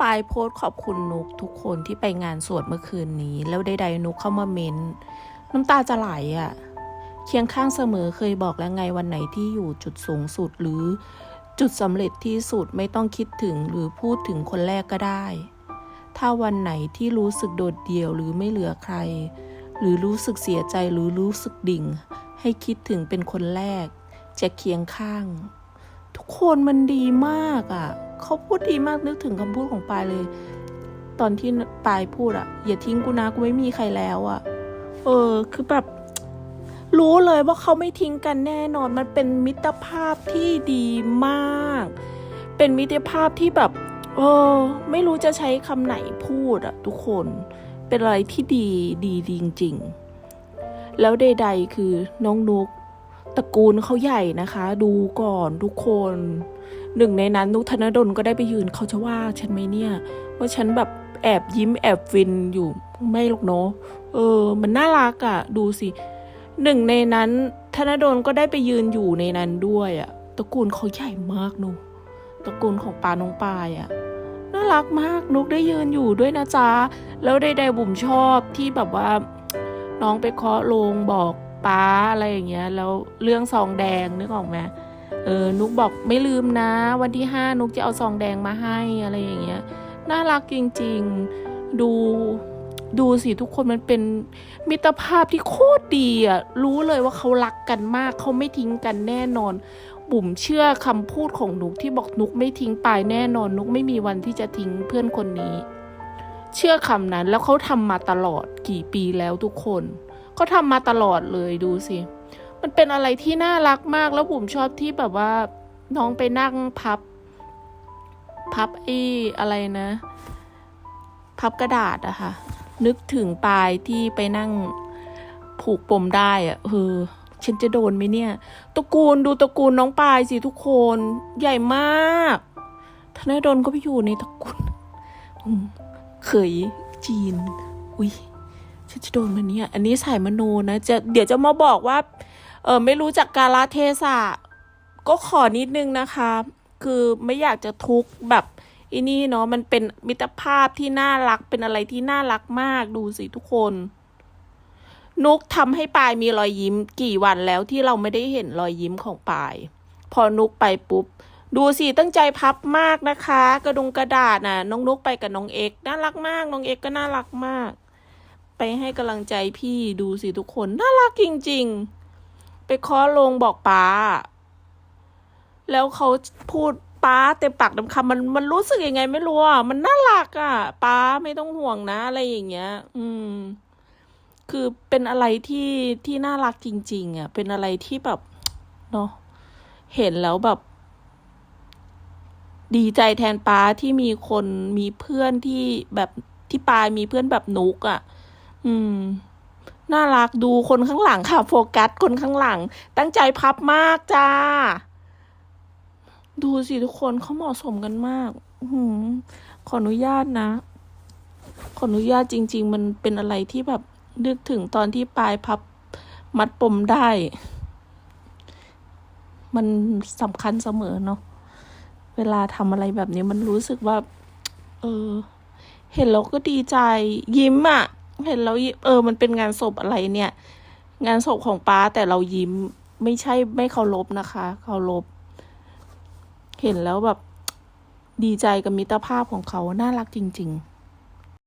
ปายโพสขอบคุณนุกทุกคนที่ไปงานสวดเมื่อคืนนี้ แล้วใดๆนุกเข้ามาเม้น น้ำตาจะไหลอะ่ะ เคียงข้างเสมอเคยบอกแล้วไงวันไหนที่อยู่จุดสูงสุดหรือจุดสำเร็จที่สุดไม่ต้องคิดถึงหรือพูดถึงคนแรกก็ได้ ถ้าวันไหนที่รู้สึกโดดเดี่ยวหรือไม่เหลือใคร หรือรู้สึกเสียใจหรือรู้สึกดิ่ง ให้คิดถึงเป็นคนแรก จะเคียงข้าง คนมันดีมากอะ่ะ เขาพูดดีมากนึกถึงคำพูดของปายเลย ตอนที่ปายพูดอะ่ะ อย่าทิ้งกูนะกูไม่มีใครแล้วอะ่ะ เออ คือแบบ รู้เลยว่าเขาไม่ทิ้งกันแน่นอน มันเป็นมิตรภาพที่ดีมาก เป็นมิตรภาพที่แบบ เออ ไม่รู้จะใช้คำไหนพูดอะทุกคน เป็นอะไรที่ดีดีดีจริง ๆ แล้วใด ๆ คือน้องนุก ตระกูลเขาใหญ่นะคะ ดูก่อนทุกคนหนึ่งในนั้นนุกธนดลก็ได้ไปยืนเขาจะว่าฉันไหมเนี่ย ว่าฉันแบบแอบยิ้มแอบฟินอยู่ไม่หรอกเนาะเออ มันน่ารักอะ่ะ ดูสิหนึ่งในนั้น ธนดลก็ได้ไปยืนอยู่ในนั้นด้วยอะ่ะตระกูลเขาใหญ่มากนุกตระกูลของปาน้องปายอะ่ะน่ารักมากนุกได้ยืนอยู่ด้วยนะจ๊ะแล้วใดๆบุ๋มชอบที่แบบว่า น้องไปเคาะโลงบอก ป้าอะไรอย่างเงี้ยแล้วเรื่องซองแดงนึกออกไหมเออนุกบอกไม่ลืมนะ วันที่ห้านุกจะเอาซองแดงมาให้อะไรอย่างเงี้ยน่ารักจริง ๆ ดูดูสิทุกคนมันเป็นมิตรภาพที่โคตรดีอะรู้เลยว่าเขารักกันมากเขาไม่ทิ้งกันแน่นอน บุ๋มเชื่อคำพูดของนุกที่บอกนุกไม่ทิ้งปายแน่นอน นุกไม่มีวันที่จะทิ้งเพื่อนคนนี้ เชื่อคำนั้นแล้วเขาทำมาตลอดกี่ปีแล้วทุกคน เขาทำมาตลอดเลยดูสิ มันเป็นอะไรที่น่ารักมากแล้วบุ๋มชอบที่แบบว่า น้องไปนั่งพับ พับไอ้อะไรนะ พับกระดาษอะค่ะ นึกถึงปลายที่ไปนั่งผูกปมได้อะเออฉันจะโดนไหมเนี่ยตระกูลดูตระกูลน้องปลายสิทุกคนใหญ่มากธนดลก็ไปอยู่ในตระกูลเขยจีน อุ้ย ฉันจะโดนมันเนี่ย อันนี้สายมโนนะจะเดี๋ยวจะมาบอกว่า เออไม่รู้จักกาลเทศะ ก็ขอนิดนึงนะคะ คือไม่อยากจะทุกข์แบบอีนี่เนาะมันเป็นมิตรภาพที่น่ารักเป็นอะไรที่น่ารักมากดูสิทุกคน นุกทำให้ปายมีรอยยิ้มกี่วันแล้วที่เราไม่ได้เห็นรอยยิ้มของปาย พอนุกไปปุ๊บ ดูสิตั้งใจพับมากนะคะ กระดงกระดาษน่ะน้องนุกไปกับน้องเอกน่ารักมาก น้องเอกก็น่ารักมาก ไปให้กำลังใจพี่ดูสิทุกคน น่ารักจริง ๆ ไปเคาะลงบอกป้า แล้วเขาพูดป้าเต็มปากเต็มคำมันมันรู้สึกยังไงไม่รู้อะมันน่ารักอะป้าไม่ต้องห่วงนะอะไรอย่างเงี้ย อืม คือเป็นอะไรที่ที่น่ารักจริง ๆ อะ เป็นอะไรที่แบบเนาะเห็นแล้วแบบ ดีใจแทนป้าที่มีคนมีเพื่อนที่แบบที่ปายมีเพื่อนแบบนุกอะ อืม น่ารักดูคนข้างหลังค่ะ โฟกัสคนข้างหลัง ตั้งใจพับมากจ้า ดูสิทุกคนเขาเหมาะสมกันมากอื้อหือขออนุญาตนะ ขออนุญาตจริง ๆ มันเป็นอะไรที่แบบนึกถึงตอนที่ปลายพับมัดปมได้ มันสำคัญเสมอเนาะ เวลาทำอะไรแบบนี้มันรู้สึกว่า เออ เห็นแล้วก็ดีใจ ยิ้มอะ่ะ เห็นแล้วเออ มันเป็นงานศพอะไรเนี่ย งานศพของป้าแต่เรายิ้มไม่ใช่ไม่เคารพนะคะเคารพเห็นแล้วแบบดีใจกับมิตรภาพของเขาน่ารักจริง ๆ